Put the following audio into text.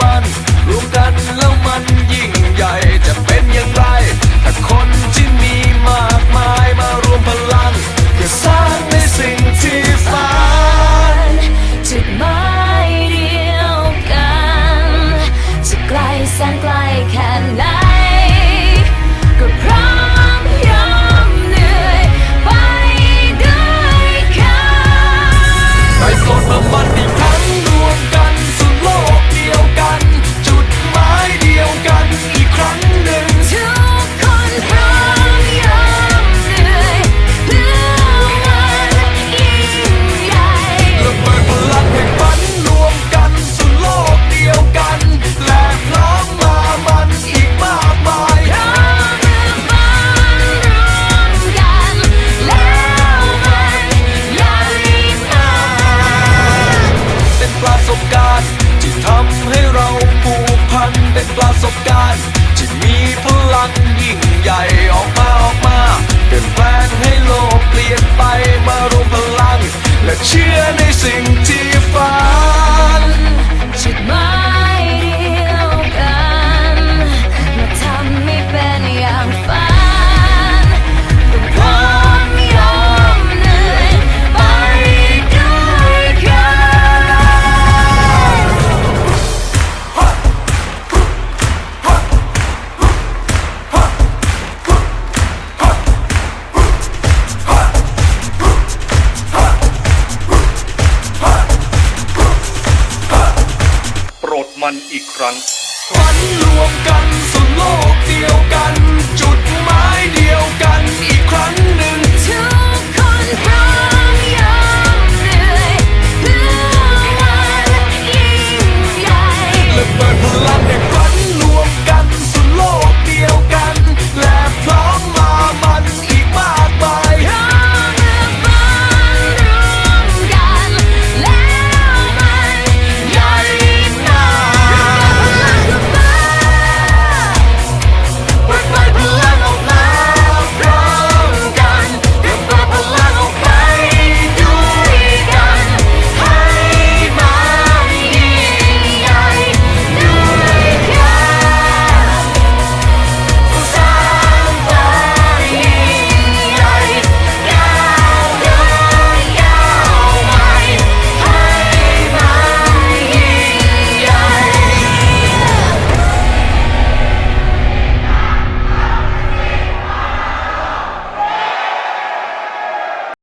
มันรวมกันแล้วมันยิ่งใหญ่จะเป็น สบการณ์ที่มีพลังยิ่งใหญ่ออกมาออกมาเปลี่ยนแปลงให้โลกเปลี่ยนไปมารวมพลัง และเชื่อ มันอีกครั้งฝันรวมกันสุดโลกเดียวกัน